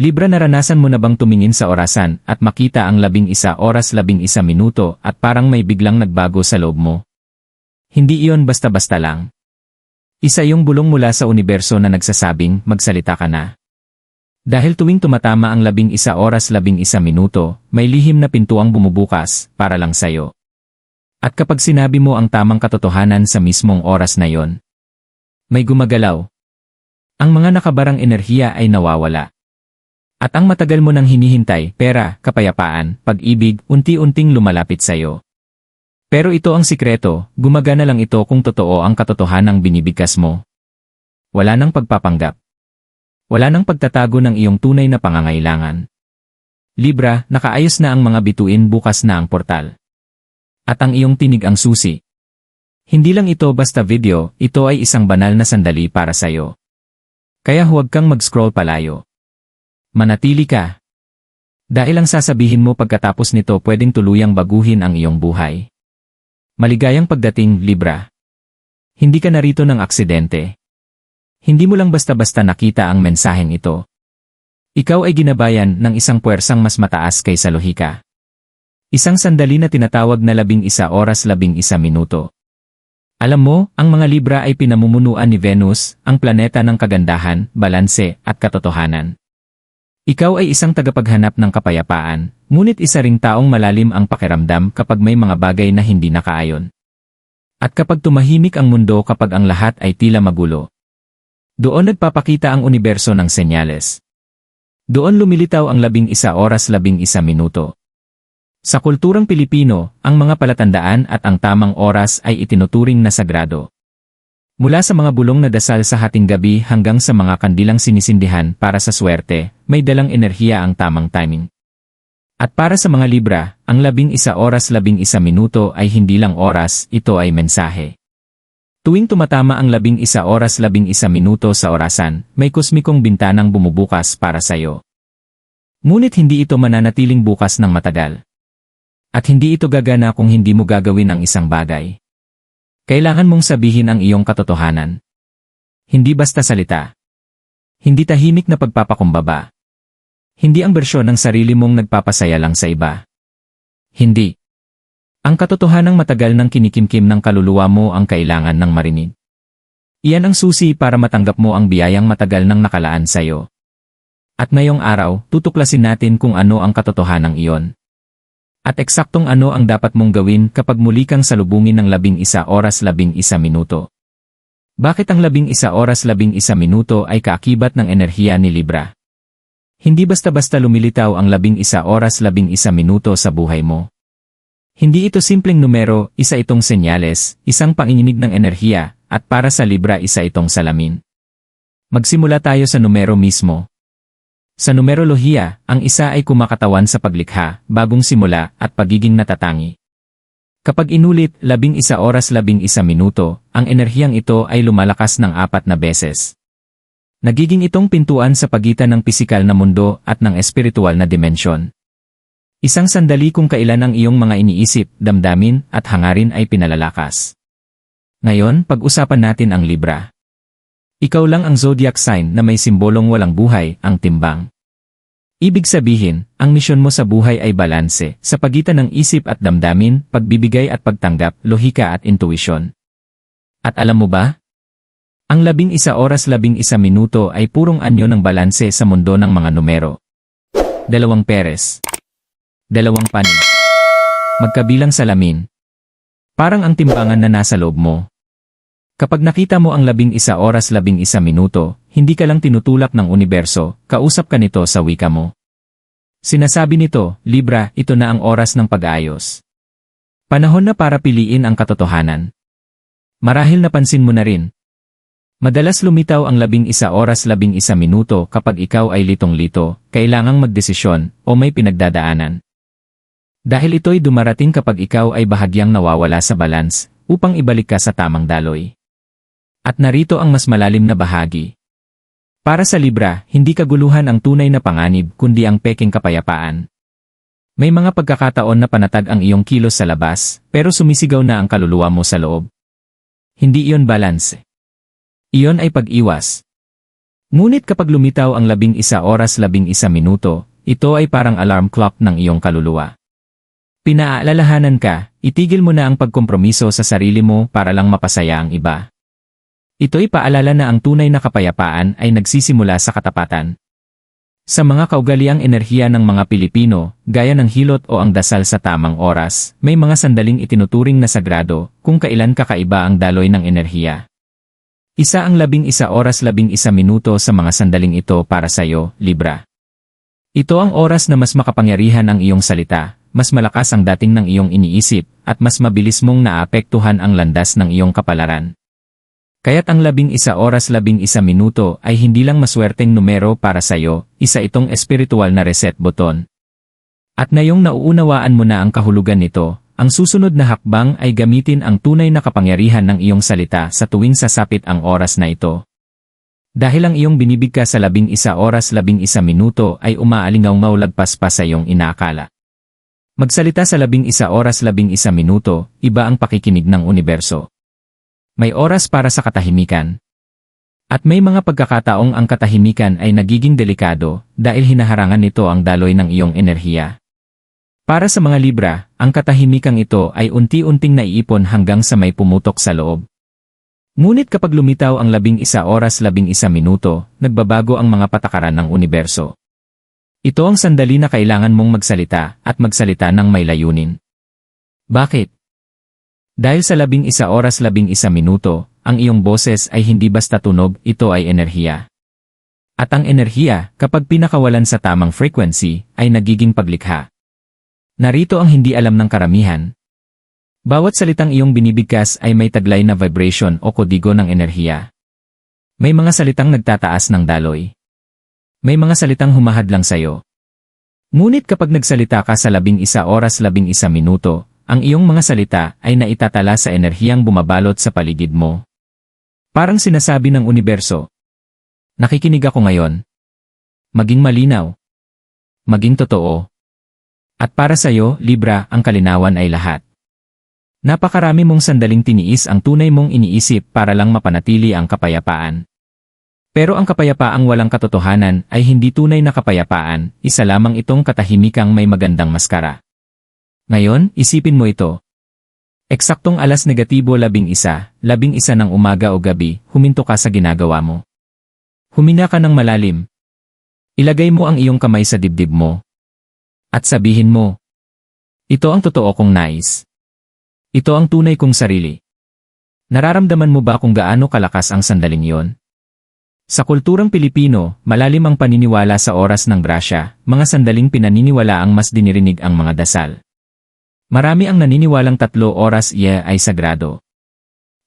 Libra naranasan mo na bang tumingin sa orasan at makita ang labing isa oras labing isa minuto at parang may biglang nagbago sa loob mo? Hindi iyon basta-basta lang. Isa yung bulong mula sa universo na nagsasabing magsalita ka na. Dahil tuwing tumatama ang labing isa oras labing isa minuto, may lihim na pintuang bumubukas para lang sayo. At kapag sinabi mo ang tamang katotohanan sa mismong oras na yon, may gumagalaw. Ang mga nakabarang enerhiya ay nawawala. At ang matagal mo nang hinihintay, pera, kapayapaan, pag-ibig, unti-unting lumalapit sa'yo. Pero ito ang sikreto, gumagana lang ito kung totoo ang katotohanang binibigkas mo. Wala nang pagpapanggap. Wala nang pagtatago ng iyong tunay na pangangailangan. Libra, nakaayos na ang mga bituin bukas na ang portal. At ang iyong tinig ang susi. Hindi lang ito basta video, ito ay isang banal na sandali para sa'yo. Kaya huwag kang mag-scroll palayo. Manatili ka. Dahil ang sasabihin mo pagkatapos nito pwedeng tuluyang baguhin ang iyong buhay. Maligayang pagdating, Libra. Hindi ka narito ng aksidente. Hindi mo lang basta-basta nakita ang mensaheng ito. Ikaw ay ginabayan ng isang puwersang mas mataas kaysa lohika. Isang sandali na tinatawag na labing isa oras labing isa minuto. Alam mo, ang mga Libra ay pinamumunuan ni Venus, ang planeta ng kagandahan, balanse, at katotohanan. Ikaw ay isang tagapaghanap ng kapayapaan, ngunit isa ring taong malalim ang pakiramdam kapag may mga bagay na hindi nakaayon. At kapag tumahimik ang mundo kapag ang lahat ay tila magulo. Doon nagpapakita ang universo ng senyales. Doon lumilitaw ang labing isa oras labing isa minuto. Sa kulturang Pilipino, ang mga palatandaan at ang tamang oras ay itinuturing na sagrado. Mula sa mga bulong na dasal sa hating gabi hanggang sa mga kandilang sinisindihan para sa swerte, may dalang enerhiya ang tamang timing. At para sa mga Libra, ang labing isa oras labing isa minuto ay hindi lang oras, ito ay mensahe. Tuwing tumatama ang labing isa oras labing isa minuto sa orasan, may kosmikong bintanang bumubukas para sayo. Ngunit hindi ito mananatiling bukas ng matagal. At hindi ito gagana kung hindi mo gagawin ang isang bagay. Kailangan mong sabihin ang iyong katotohanan. Hindi basta salita. Hindi tahimik na pagpapakumbaba. Hindi ang bersyon ng sarili mong nagpapasaya lang sa iba. Hindi. Ang katotohanang matagal ng kinikimkim ng kaluluwa mo ang kailangan ng marinig. Iyan ang susi para matanggap mo ang biyayang matagal nang nakalaan sa iyo. At ngayong araw, tutuklasin natin kung ano ang katotohanang iyon. At eksaktong ano ang dapat mong gawin kapag muli kang salubungin ng labing isa oras labing isa minuto. Bakit ang labing isa oras labing isa minuto ay kaakibat ng enerhiya ni Libra? Hindi basta-basta lumilitaw ang labing isa oras labing isa minuto sa buhay mo. Hindi ito simpleng numero, isa itong senyales, isang panginginig ng enerhiya, at para sa Libra isa itong salamin. Magsimula tayo sa numero mismo, sa numerolohiya, ang isa ay kumakatawan sa paglikha, bagong simula, at pagiging natatangi. Kapag inulit, labing isa oras labing isa minuto, ang enerhiyang ito ay lumalakas ng apat na beses. Nagiging itong pintuan sa pagitan ng pisikal na mundo at ng espiritual na dimensyon. Isang sandali kung kailan ang iyong mga iniisip, damdamin, at hangarin ay pinalalakas. Ngayon, pag-usapan natin ang Libra. Ikaw lang ang zodiac sign na may simbolong walang buhay, ang timbang. Ibig sabihin, ang misyon mo sa buhay ay balanse, sa pagitan ng isip at damdamin, pagbibigay at pagtanggap, lohika at intuisyon. At alam mo ba? Ang labing isa oras labing isa minuto ay purong anyo ng balanse sa mundo ng mga numero. Dalawang peres. Dalawang panig. Magkabilang salamin. Parang ang timbangan na nasa loob mo, Kapag nakita mo ang labing isa oras labing isa minuto, hindi ka lang tinutulak ng universo, kausap ka nito sa wika mo. Sinasabi nito, Libra, ito na ang oras ng pag-ayos. Panahon na para piliin ang katotohanan. Marahil napansin mo na rin. Madalas lumitaw ang labing isa oras labing isa minuto kapag ikaw ay litong-lito, kailangang magdesisyon, o may pinagdadaanan. Dahil ito'y dumarating kapag ikaw ay bahagyang nawawala sa balance, upang ibalik ka sa tamang daloy. At narito ang mas malalim na bahagi. Para sa Libra, hindi kaguluhan ang tunay na panganib kundi ang peking kapayapaan. May mga pagkakataon na panatag ang iyong kilos sa labas, pero sumisigaw na ang kaluluwa mo sa loob. Hindi iyon balance. Iyon ay pag-iwas. Ngunit kapag lumitaw ang labing isa oras labing isa minuto, ito ay parang alarm clock ng iyong kaluluwa. Pinaalalahanan ka, itigil mo na ang pagkompromiso sa sarili mo para lang mapasaya ang iba. Ito'y paalala na ang tunay na kapayapaan ay nagsisimula sa katapatan. Sa mga kaugaliang enerhiya ng mga Pilipino, gaya ng hilot o ang dasal sa tamang oras, may mga sandaling itinuturing na sagrado kung kailan kakaiba ang daloy ng enerhiya. Isa ang labing isa oras labing isa minuto sa mga sandaling ito para sa iyo, Libra. Ito ang oras na mas makapangyarihan ang iyong salita, mas malakas ang dating ng iyong iniisip, at mas mabilis mong naapektuhan ang landas ng iyong kapalaran. Kaya't ang labing isa oras labing isa minuto ay hindi lang maswerteng numero para sa iyo, isa itong espiritual na reset button. At na yung nauunawaan mo na ang kahulugan nito, ang susunod na hakbang ay gamitin ang tunay na kapangyarihan ng iyong salita sa tuwing sasapit ang oras na ito. Dahil ang iyong binibigka sa labing isa oras labing isa minuto ay umaalingaw maulagpas pa sa iyong inaakala. Magsalita sa labing isa oras labing isa minuto, iba ang pakikinig ng universo. May oras para sa katahimikan. At may mga pagkakataong ang katahimikan ay nagiging delikado dahil hinaharangan nito ang daloy ng iyong enerhiya. Para sa mga Libra, ang katahimikang ito ay unti-unting naiipon hanggang sa may pumutok sa loob. Ngunit kapag lumitaw ang labing isa oras labing isa minuto, nagbabago ang mga patakaran ng universo. Ito ang sandali na kailangan mong magsalita at magsalita ng may layunin. Bakit? Dahil sa labing isa oras labing isa minuto, ang iyong boses ay hindi basta tunog, ito ay enerhiya. At ang enerhiya, kapag pinakawalan sa tamang frequency, ay nagiging paglikha. Narito ang hindi alam ng karamihan. Bawat salitang iyong binibigkas ay may taglay na vibration o kodigo ng enerhiya. May mga salitang nagtataas ng daloy. May mga salitang humahadlang sa'yo. Ngunit kapag nagsalita ka sa labing isa oras labing isa minuto, ang iyong mga salita ay naitatala sa enerhiyang bumabalot sa paligid mo. Parang sinasabi ng universo. Nakikinig ako ngayon. Maging malinaw. Maging totoo. At para sa iyo, Libra, ang kalinawan ay lahat. Napakarami mong sandaling tiniis ang tunay mong iniisip para lang mapanatili ang kapayapaan. Pero ang kapayapaang walang katotohanan ay hindi tunay na kapayapaan, isa lamang itong katahimikang may magandang maskara. Ngayon, isipin mo ito. Eksaktong alas negatibo labing isa, labing isa ng umaga o gabi, huminto ka sa ginagawa mo. Humina ka ng malalim. Ilagay mo ang iyong kamay sa dibdib mo. At sabihin mo, ito ang totoo kong nais. Ito ang tunay kong sarili. Nararamdaman mo ba kung gaano kalakas ang sandaling yon? Sa kulturang Pilipino, malalim ang paniniwala sa oras ng grasya, mga sandaling pinaniniwala ang mas dinirinig ang mga dasal. Marami ang naniniwalang tatlo oras iya ay sagrado.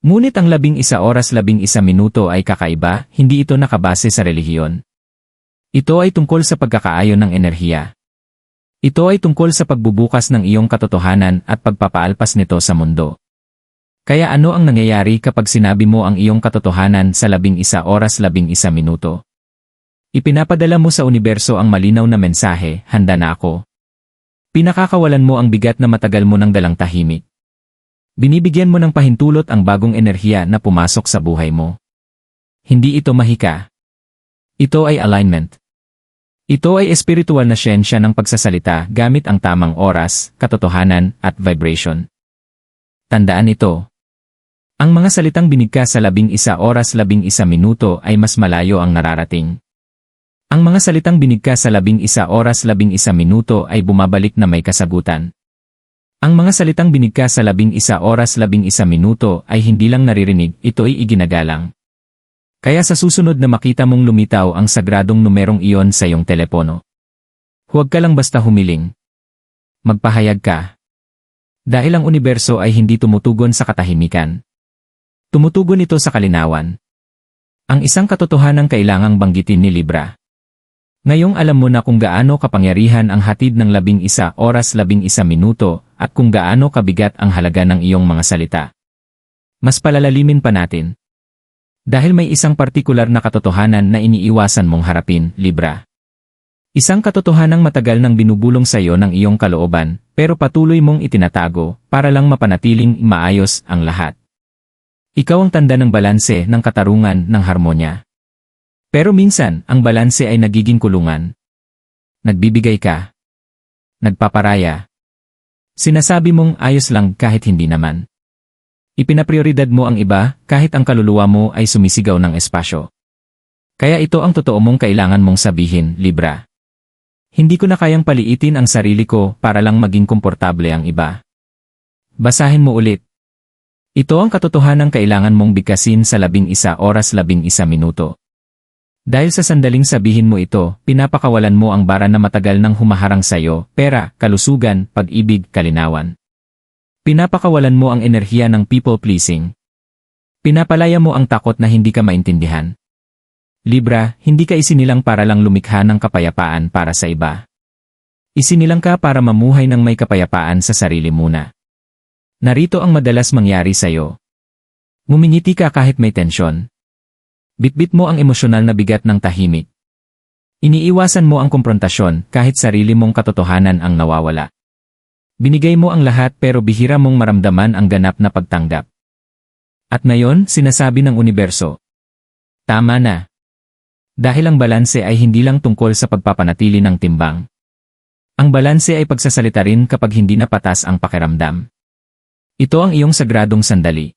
Ngunit ang labing isa oras labing isa minuto ay kakaiba, hindi ito nakabase sa relihiyon. Ito ay tungkol sa pagkakaayon ng enerhiya. Ito ay tungkol sa pagbubukas ng iyong katotohanan at pagpapaalpas nito sa mundo. Kaya ano ang nangyayari kapag sinabi mo ang iyong katotohanan sa labing isa oras labing isa minuto? Ipinapadala mo sa universo ang malinaw na mensahe, handa na ako. Pinakakawalan mo ang bigat na matagal mo ng dalang tahimik. Binibigyan mo ng pahintulot ang bagong enerhiya na pumasok sa buhay mo. Hindi ito mahika. Ito ay alignment. Ito ay espiritual na siyensya ng pagsasalita gamit ang tamang oras, katotohanan, at vibration. Tandaan ito. Ang mga salitang binigkas sa labing isa oras labing isa minuto ay mas malayo ang nararating. Ang mga salitang binigkas sa labing isa oras labing isa minuto ay bumabalik na may kasagutan. Ang mga salitang binigkas sa labing isa oras labing isa minuto ay hindi lang naririnig, ito ay iginagalang. Kaya sa susunod na makita mong lumitaw ang sagradong numerong iyon sa iyong telepono. Huwag ka lang basta humiling. Magpahayag ka. Dahil ang universo ay hindi tumutugon sa katahimikan. Tumutugon ito sa kalinawan. Ang isang katotohanang kailangang banggitin ni Libra. Ngayong alam mo na kung gaano kapangyarihan ang hatid ng labing isa oras labing isa minuto at kung gaano kabigat ang halaga ng iyong mga salita. Mas palalalimin pa natin. Dahil may isang partikular na katotohanan na iniiwasan mong harapin, Libra. Isang katotohanang matagal nang binubulong sa iyo ng iyong kalooban, pero patuloy mong itinatago para lang mapanatiling maayos ang lahat. Ikaw ang tanda ng balanse ng katarungan ng harmonya. Pero minsan, ang balanse ay nagiging kulungan. Nagbibigay ka. Nagpaparaya. Sinasabi mong ayos lang kahit hindi naman. Ipinaprioridad mo ang iba kahit ang kaluluwa mo ay sumisigaw ng espasyo. Kaya ito ang totoo mong kailangan mong sabihin, Libra. Hindi ko na kayang paliitin ang sarili ko para lang maging komportable ang iba. Basahin mo ulit. Ito ang katotohanan kailangan mong bigkasin sa labing isa oras labing isa minuto. Dahil sa sandaling sabihin mo ito, pinapakawalan mo ang bara na matagal nang humaharang sa'yo, pera, kalusugan, pag-ibig, kalinawan. Pinapakawalan mo ang enerhiya ng people-pleasing. Pinapalaya mo ang takot na hindi ka maintindihan. Libra, hindi ka isinilang para lang lumikha ng kapayapaan para sa iba. Isinilang ka para mamuhay ng may kapayapaan sa sarili muna. Narito ang madalas mangyari sa'yo. Ngumingiti ka kahit may tensyon. Bitbit mo ang emosyonal na bigat ng tahimik. Iniiwasan mo ang komprontasyon kahit sarili mong katotohanan ang nawawala. Binigay mo ang lahat pero bihira mong maramdaman ang ganap na pagtanggap. At ngayon, sinasabi ng universo. Tama na. Dahil ang balanse ay hindi lang tungkol sa pagpapanatili ng timbang. Ang balanse ay pagsasalita rin kapag hindi na patas ang pakiramdam. Ito ang iyong sagradong sandali.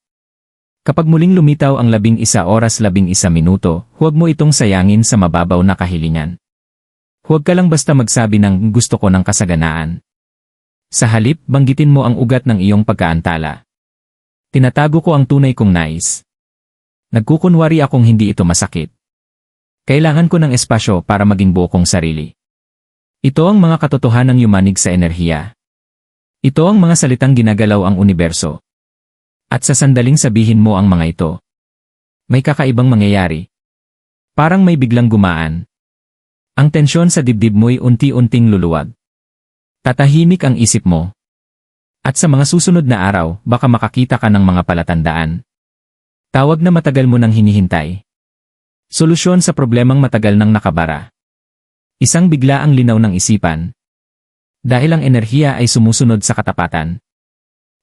Kapag muling lumitaw ang labing isa oras labing isa minuto, huwag mo itong sayangin sa mababaw na kahilingan. Huwag ka lang basta magsabi ng gusto ko ng kasaganaan. Sa halip, banggitin mo ang ugat ng iyong pagkaantala. Tinatago ko ang tunay kong nais. Nagkukunwari akong hindi ito masakit. Kailangan ko ng espasyo para maging buo kong sarili. Ito ang mga katotohanang yumanig sa enerhiya. Ito ang mga salitang ginagalaw ang universo. At sa sandaling sabihin mo ang mga ito. May kakaibang mangyayari. Parang may biglang gumaan. Ang tensyon sa dibdib mo'y unti-unting luluwag. Tatahimik ang isip mo. At sa mga susunod na araw, baka makakita ka ng mga palatandaan. Tawag na matagal mo nang hinihintay. Solusyon sa problemang matagal nang nakabara. Isang bigla ang linaw ng isipan. Dahil ang enerhiya ay sumusunod sa katapatan.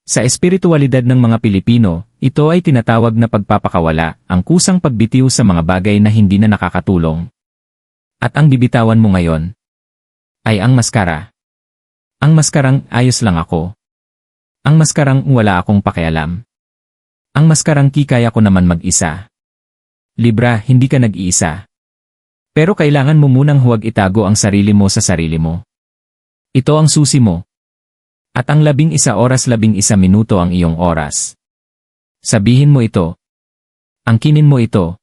Sa espiritualidad ng mga Pilipino, ito ay tinatawag na pagpapakawala, ang kusang pagbitiw sa mga bagay na hindi na nakakatulong. At ang bibitawan mo ngayon ay ang maskara. Ang maskarang ayos lang ako. Ang maskarang wala akong pakialam. Ang maskarang kikaya ko naman mag-isa. Libra, hindi ka nag-iisa. Pero kailangan mo munang huwag itago ang sarili mo sa sarili mo. Ito ang susi mo. At ang labing isa oras labing isa minuto ang iyong oras. Sabihin mo ito. Angkinin mo ito.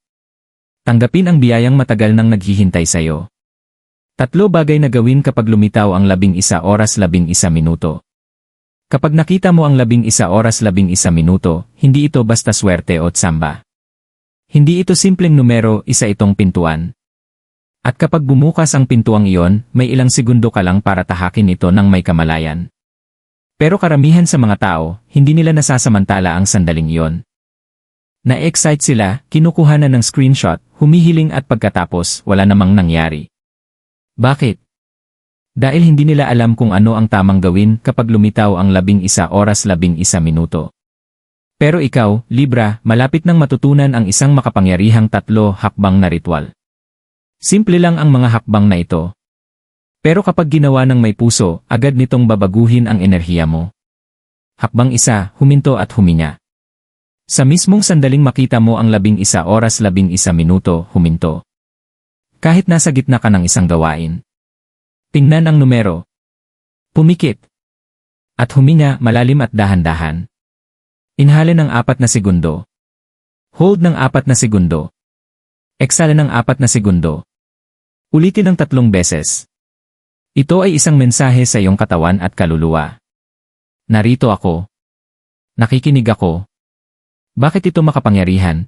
Tanggapin ang biyayang matagal nang naghihintay sa'yo. Tatlo bagay na gawin kapag lumitaw ang labing isa oras labing isa minuto. Kapag nakita mo ang labing isa oras labing isa minuto, hindi ito basta swerte o tsamba. Hindi ito simpleng numero, isa itong pintuan. At kapag bumukas ang pintuang iyon, may ilang segundo ka lang para tahakin ito ng may kamalayan. Pero karamihan sa mga tao, hindi nila nasasamantala ang sandaling iyon. Na-excite sila, kinukuha na ng screenshot, humihiling at pagkatapos, wala namang nangyari. Bakit? Dahil hindi nila alam kung ano ang tamang gawin kapag lumitaw ang labing isa oras labing isa minuto. Pero ikaw, Libra, malapit nang matutunan ang isang makapangyarihang tatlo hakbang na ritual. Simple lang ang mga hakbang na ito. Pero kapag ginawa ng may puso, agad nitong babaguhin ang enerhiya mo. Hakbang isa, huminto at huminya. Sa mismong sandaling makita mo ang labing isa oras labing isa minuto, huminto. Kahit nasa gitna ka ng isang gawain. Tingnan ang numero. Pumikit. At huminga malalim at dahan-dahan. Inhale ng apat na segundo. Hold ng apat na segundo. Exhale ng apat na segundo. Ulitin ng tatlong beses. Ito ay isang mensahe sa iyong katawan at kaluluwa. Narito ako. Nakikinig ako. Bakit ito makapangyarihan?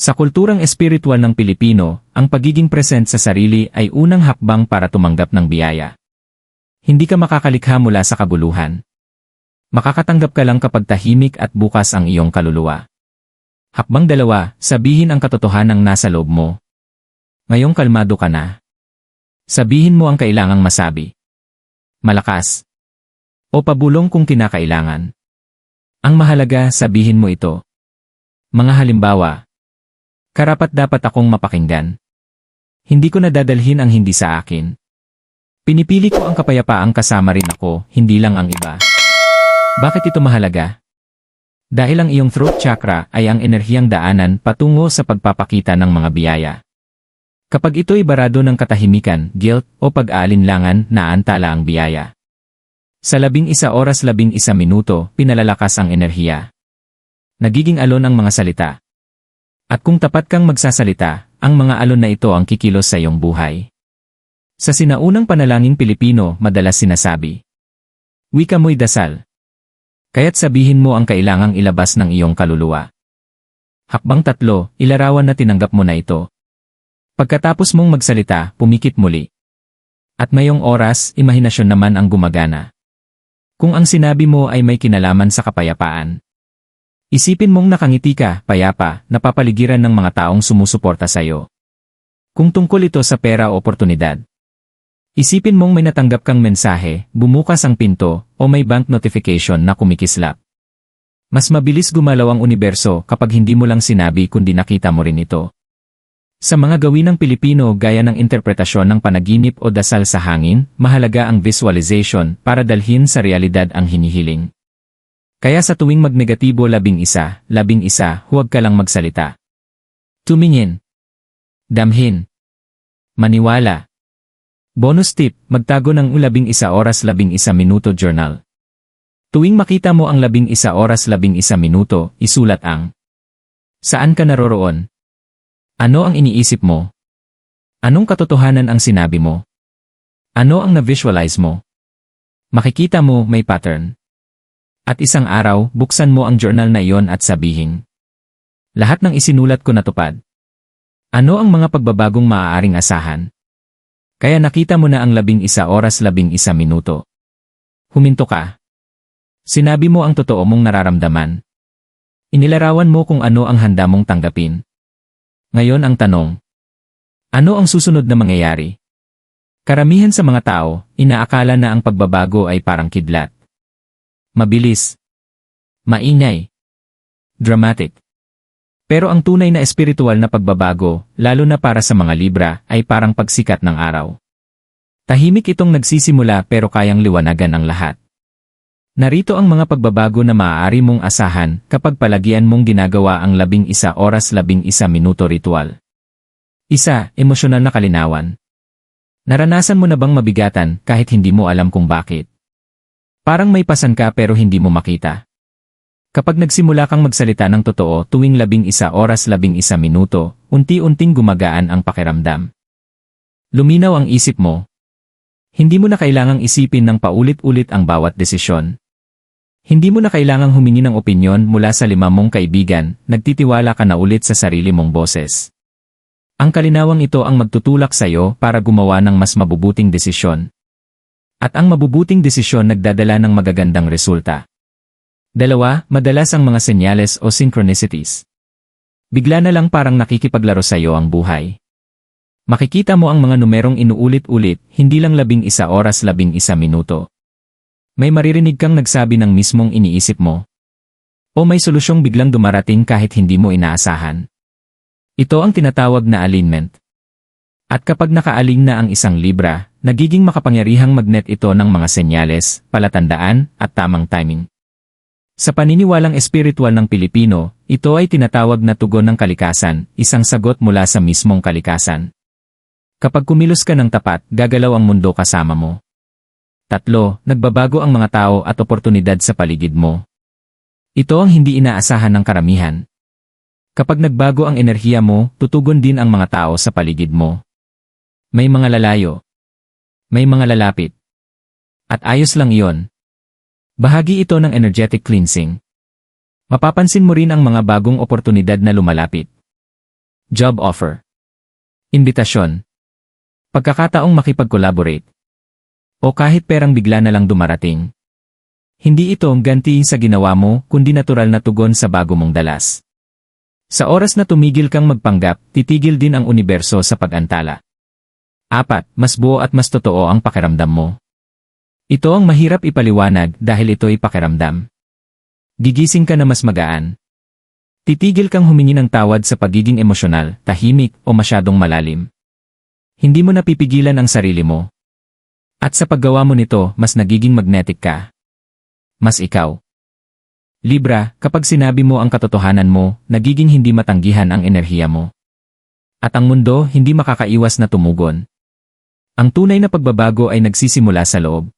Sa kulturang espiritual ng Pilipino, ang pagiging present sa sarili ay unang hakbang para tumanggap ng biyaya. Hindi ka makakalikha mula sa kabuluhan. Makakatanggap ka lang kapag tahimik at bukas ang iyong kaluluwa. Hakbang dalawa, sabihin ang katotohanang nasa loob mo. Ngayong kalmado ka na. Sabihin mo ang kailangang masabi. Malakas. O pabulong kung kinakailangan. Ang mahalaga, sabihin mo ito. Mga halimbawa, Karapat dapat akong mapakinggan. Hindi ko nadadalhin ang hindi sa akin. Pinipili ko ang kapayapaang kasama rin ako, hindi lang ang iba. Bakit ito mahalaga? Dahil ang iyong throat chakra ay ang enerhiyang daanan patungo sa pagpapakita ng mga biyaya. Kapag ito'y barado ng katahimikan, guilt, o pag-aalinlangan, naantala ang biyaya. Sa labing isa oras labing isa minuto, pinalalakas ang enerhiya. Nagiging alon ang mga salita. At kung tapat kang magsasalita, ang mga alon na ito ang kikilos sa iyong buhay. Sa sinaunang panalangin Pilipino, madalas sinasabi, Wika mo'y dasal. Kaya't sabihin mo ang kailangang ilabas ng iyong kaluluwa. Hakbang tatlo, ilarawan na tinanggap mo na ito. Pagkatapos mong magsalita, pumikit muli. At mayong oras, imahinasyon naman ang gumagana. Kung ang sinabi mo ay may kinalaman sa kapayapaan. Isipin mong nakangiti ka, payapa, napapaligiran ng mga taong sumusuporta sa iyo. Kung tungkol ito sa pera o oportunidad. Isipin mong may natanggap kang mensahe, bumukas ang pinto, o may bank notification na kumikislap. Mas mabilis gumalaw ang universo kapag hindi mo lang sinabi kundi nakita mo rin ito. Sa mga gawin ng Pilipino gaya ng interpretasyon ng panaginip o dasal sa hangin, mahalaga ang visualization para dalhin sa realidad ang hinihiling. Kaya sa tuwing magnegatibo labing isa, labing isa, huwag ka lang magsalita. Tumingin. Damhin. Maniwala. Bonus tip, magtago ng labing isa oras labing isa minuto journal. Tuwing makita mo ang labing isa oras labing isa minuto, isulat ang Saan ka naroroon? Ano ang iniisip mo? Anong katotohanan ang sinabi mo? Ano ang na-visualize mo? Makikita mo may pattern. At isang araw, buksan mo ang journal na iyon at sabihin. Lahat ng isinulat ko natupad. Ano ang mga pagbabagong maaaring asahan? Kaya nakita mo na ang labing isa oras labing isa minuto. Huminto ka. Sinabi mo ang totoo mong nararamdaman. Inilarawan mo kung ano ang handa mong tanggapin. Ngayon ang tanong. Ano ang susunod na mangyayari? Karamihan sa mga tao, inaakala na ang pagbabago ay parang kidlat. Mabilis. Maingay. Dramatic. Pero ang tunay na espiritual na pagbabago, lalo na para sa mga Libra, ay parang pagsikat ng araw. Tahimik itong nagsisimula pero kayang liwanagan ang lahat. Narito ang mga pagbabago na maaari mong asahan kapag palagian mong ginagawa ang labing isa oras labing isa minuto ritual. Isa, emosyonal na kalinawan. Naranasan mo na bang mabigatan kahit hindi mo alam kung bakit? Parang may pasan ka pero hindi mo makita. Kapag nagsimula kang magsalita ng totoo tuwing labing isa oras labing isa minuto, unti-unting gumagaan ang pakiramdam. Luminaw ang isip mo. Hindi mo na kailangang isipin ng paulit-ulit ang bawat desisyon. Hindi mo na kailangang humingi ng opinyon mula sa lima mong kaibigan, nagtitiwala ka na ulit sa sarili mong boses. Ang kalinawang ito ang magtutulak sa iyo para gumawa ng mas mabubuting desisyon. At ang mabubuting desisyon nagdadala ng magagandang resulta. Dalawa, madalas ang mga senyales o synchronicities. Bigla na lang parang nakikipaglaro sa iyo ang buhay. Makikita mo ang mga numerong inuulit-ulit, hindi lang labing isa oras labing isa minuto. May maririnig kang nagsabi ng mismong iniisip mo. O may solusyong biglang dumarating kahit hindi mo inaasahan. Ito ang tinatawag na alignment. At kapag nakaaling na ang isang libra, nagiging makapangyarihang magnet ito ng mga senyales, palatandaan, at tamang timing. Sa paniniwalang espiritual ng Pilipino, ito ay tinatawag na tugon ng kalikasan, isang sagot mula sa mismong kalikasan. Kapag kumilos ka ng tapat, gagalaw ang mundo kasama mo. Tatlo, nagbabago ang mga tao at oportunidad sa paligid mo. Ito ang hindi inaasahan ng karamihan. Kapag nagbago ang enerhiya mo, tutugon din ang mga tao sa paligid mo. May mga lalayo. May mga lalapit. At ayos lang iyon. Bahagi ito ng energetic cleansing. Mapapansin mo rin ang mga bagong oportunidad na lumalapit. Job offer. Imbitasyon. Pagkakataong makipag-collaborate. O kahit perang bigla na lang dumarating. Hindi ito ang ganti sa ginawa mo, kundi natural na tugon sa bago mong dalas. Sa oras na tumigil kang magpanggap, titigil din ang universo sa pag-antala. Apat, mas buo at mas totoo ang pakiramdam mo. Ito ang mahirap ipaliwanag dahil ito'y pakiramdam. Gigising ka na mas magaan. Titigil kang humingi ng tawad sa pagiging emosyonal, tahimik, o masyadong malalim. Hindi mo napipigilan ang sarili mo. At sa paggawa mo nito, mas nagiging magnetic ka. Mas ikaw. Libra, kapag sinabi mo ang katotohanan mo, nagiging hindi matanggihan ang enerhiya mo. At ang mundo hindi makakaiwas na tumugon. Ang tunay na pagbabago ay nagsisimula sa loob.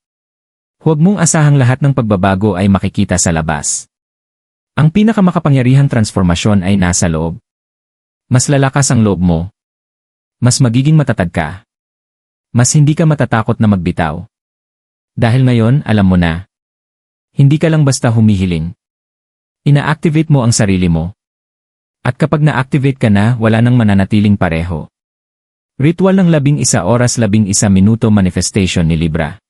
Huwag mong asahang lahat ng pagbabago ay makikita sa labas. Ang pinakamakapangyarihang transformasyon ay nasa loob. Mas lalakas ang loob mo. Mas magiging matatag ka. Mas hindi ka matatakot na magbitaw. Dahil ngayon, alam mo na. Hindi ka lang basta humihiling. Ina-activate mo ang sarili mo. At kapag na-activate ka na, wala nang mananatiling pareho. Ritual ng labing isa oras labing isa minuto manifestation ni Libra.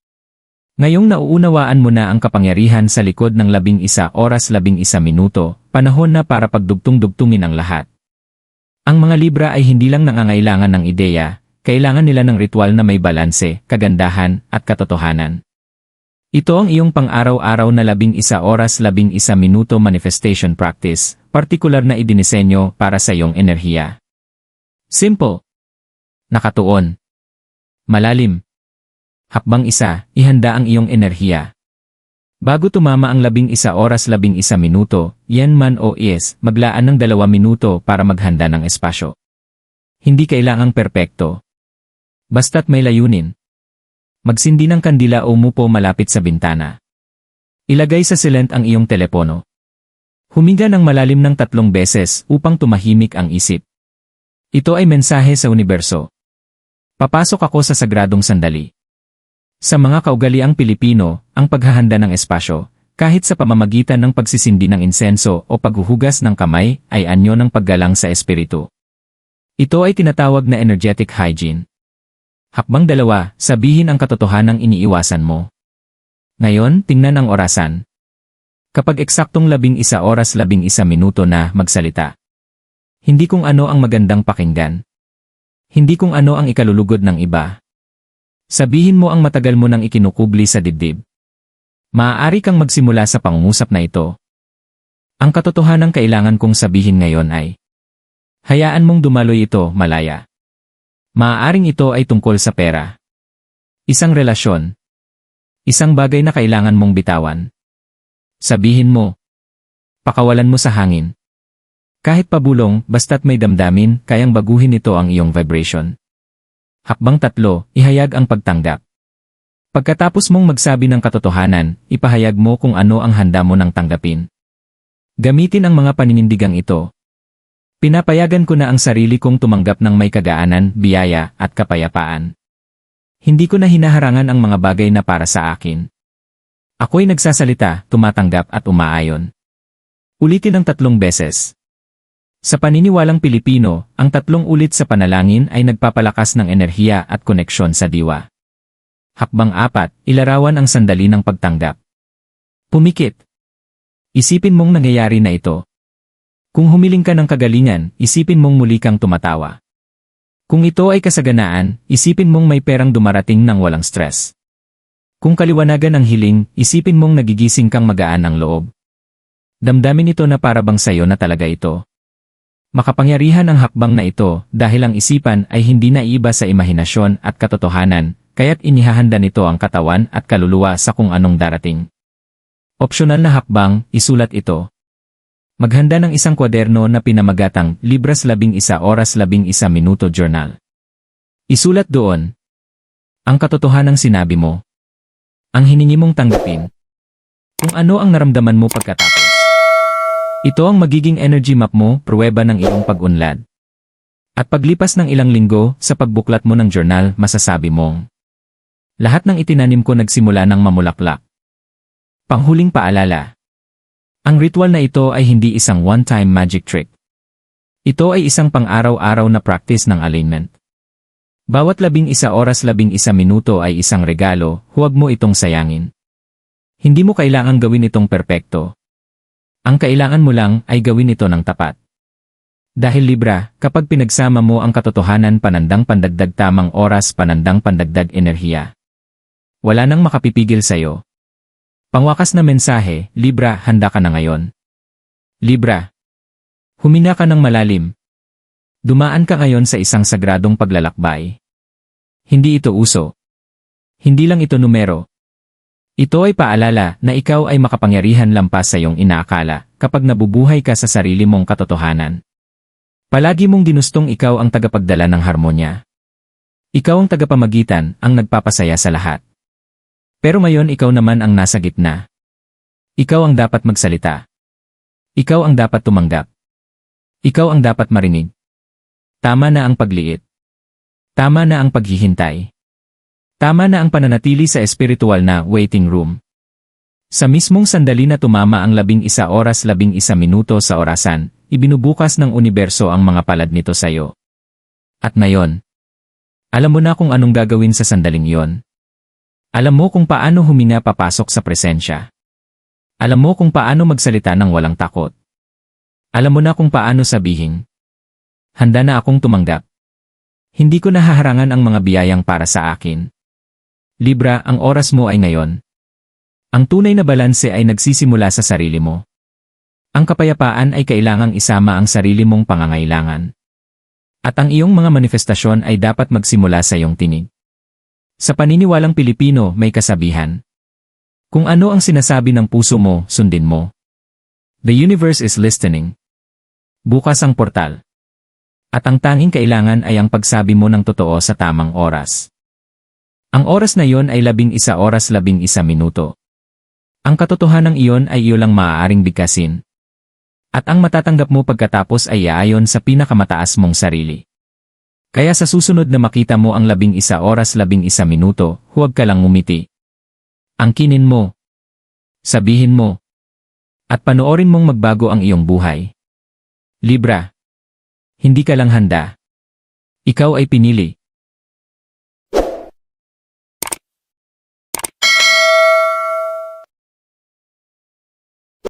Ngayong nauunawaan mo na ang kapangyarihan sa likod ng labing isa oras labing isa minuto, panahon na para pagdugtong-dugtungin ang lahat. Ang mga Libra ay hindi lang nangangailangan ng ideya, kailangan nila ng ritual na may balanse, kagandahan, at katotohanan. Ito ang iyong pang-araw-araw na labing isa oras labing isa minuto manifestation practice, partikular na idinisenyo para sa iyong enerhiya. Simple. Nakatuon. Malalim. Hakbang isa, ihanda ang iyong enerhiya. Bago tumama ang labing isa oras labing isa minuto, yan man o is, maglaan ng dalawa minuto para maghanda ng espasyo. Hindi kailangang perpekto. Basta't may layunin. Magsindi ng kandila o umupo malapit sa bintana. Ilagay sa silent ang iyong telepono. Huminga ng malalim ng tatlong beses upang tumahimik ang isip. Ito ay mensahe sa universo. Papasok ako sa sagradong sandali. Sa mga kaugaliang Pilipino, ang paghahanda ng espasyo, kahit sa pamamagitan ng pagsisindi ng insenso o paghuhugas ng kamay, ay anyo ng paggalang sa espiritu. Ito ay tinatawag na energetic hygiene. Hakbang dalawa, sabihin ang katotohanang iniiwasan mo. Ngayon, tingnan ang orasan. Kapag eksaktong labing isa oras labing isa minuto na magsalita. Hindi kung ano ang magandang pakinggan. Hindi kung ano ang ikalulugod ng iba. Sabihin mo ang matagal mo nang ikinukubli sa dibdib. Maaari kang magsimula sa pangungusap na ito. Ang katotohanan kailangan kong sabihin ngayon ay Hayaan mong dumaloy ito, malaya. Maaaring ito ay tungkol sa pera. Isang relasyon. Isang bagay na kailangan mong bitawan. Sabihin mo. Pakawalan mo sa hangin. Kahit pabulong, basta't may damdamin, kayang baguhin ito ang iyong vibration. Hakbang tatlo, ihayag ang pagtanggap. Pagkatapos mong magsabi ng katotohanan, ipahayag mo kung ano ang handa mo ng tanggapin. Gamitin ang mga paninindigang ito. Pinapayagan ko na ang sarili kong tumanggap ng may kagaanan, biyaya, at kapayapaan. Hindi ko na hinaharangan ang mga bagay na para sa akin. Ako'y nagsasalita, tumatanggap at umaayon. Ulitin ang tatlong beses. Sa paniniwalang Pilipino, ang tatlong ulit sa panalangin ay nagpapalakas ng enerhiya at koneksyon sa diwa. Hakbang apat, ilarawan ang sandali ng pagtanggap. Pumikit. Isipin mong nangyayari na ito. Kung humiling ka ng kagalingan, isipin mong muli kang tumatawa. Kung ito ay kasaganaan, isipin mong may perang dumarating ng walang stress. Kung kaliwanagan ang hiling, isipin mong nagigising kang magaan ng loob. Damdamin ito na parabang sayo na talaga ito. Makapangyarihan ang hakbang na ito dahil ang isipan ay hindi naiiba sa imahinasyon at katotohanan, kaya't inihahanda nito ang katawan at kaluluwa sa kung anong darating. Opsyonal na hakbang, isulat ito. Maghanda ng isang kwaderno na pinamagatang Libras labing isa oras labing isa minuto journal. Isulat doon. Ang katotohanang sinabi mo. Ang hiningi mong tanggapin. Kung ano ang naramdaman mo pagkatapos. Ito ang magiging energy map mo, pruweba ng iyong pag-unlad. At paglipas ng ilang linggo, sa pagbuklat mo ng journal, masasabi mong, Lahat ng itinanim ko nagsimula ng mamulaklak. Panghuling paalala. Ang ritual na ito ay hindi isang one-time magic trick. Ito ay isang pang-araw-araw na practice ng alignment. Bawat labing isa oras labing isa minuto ay isang regalo, huwag mo itong sayangin. Hindi mo kailangang gawin itong perpekto, ang kailangan mo lang ay gawin ito ng tapat. Dahil Libra, kapag pinagsama mo ang katotohanan panandang pandagdag tamang oras panandang pandagdag enerhiya. Wala nang makapipigil sa'yo. Pangwakas na mensahe, Libra, handa ka na ngayon. Libra. Humina ka ng malalim. Dumaan ka ngayon sa isang sagradong paglalakbay. Hindi ito uso. Hindi lang ito numero. Ito ay paalala na ikaw ay makapangyarihan lampas sa iyong inaakala kapag nabubuhay ka sa sarili mong katotohanan. Palagi mong ginustong ikaw ang tagapagdala ng harmonya. Ikaw ang tagapamagitan, ang nagpapasaya sa lahat. Pero ngayon ikaw naman ang nasa gitna. Ikaw ang dapat magsalita. Ikaw ang dapat tumanggap. Ikaw ang dapat marinig. Tama na ang pagliit. Tama na ang paghihintay. Tama na ang pananatili sa espiritual na waiting room. Sa mismong sandali na tumama ang labing isa oras labing isa minuto sa orasan, ibinubukas ng universo ang mga palad nito sa iyo. At ngayon, alam mo na kung anong gagawin sa sandaling yon. Alam mo kung paano huminga papasok sa presensya. Alam mo kung paano magsalita ng walang takot. Alam mo na kung paano sabihin. Handa na akong tumanggap. Hindi ko nahaharangan ang mga biyayang para sa akin. Libra, ang oras mo ay ngayon. Ang tunay na balanse ay nagsisimula sa sarili mo. Ang kapayapaan ay kailangang isama ang sarili mong pangangailangan. At ang iyong mga manifestasyon ay dapat magsimula sa iyong tinig. Sa paniniwalang Pilipino may kasabihan. Kung ano ang sinasabi ng puso mo, sundin mo. The universe is listening. Bukas ang portal. At ang tanging kailangan ay ang pagsabi mo ng totoo sa tamang oras. Ang oras na iyon ay labing isa oras labing isa minuto. Ang katotohanan iyon ay iyo lang maaaring bigkasin. At ang matatanggap mo pagkatapos ay aayon sa pinakamataas mong sarili. Kaya sa susunod na makita mo ang labing isa oras labing isa minuto, huwag ka lang ngumiti. Angkinin mo. Sabihin mo. At panoorin mong magbago ang iyong buhay. Libra. Hindi ka lang handa. Ikaw ay pinili.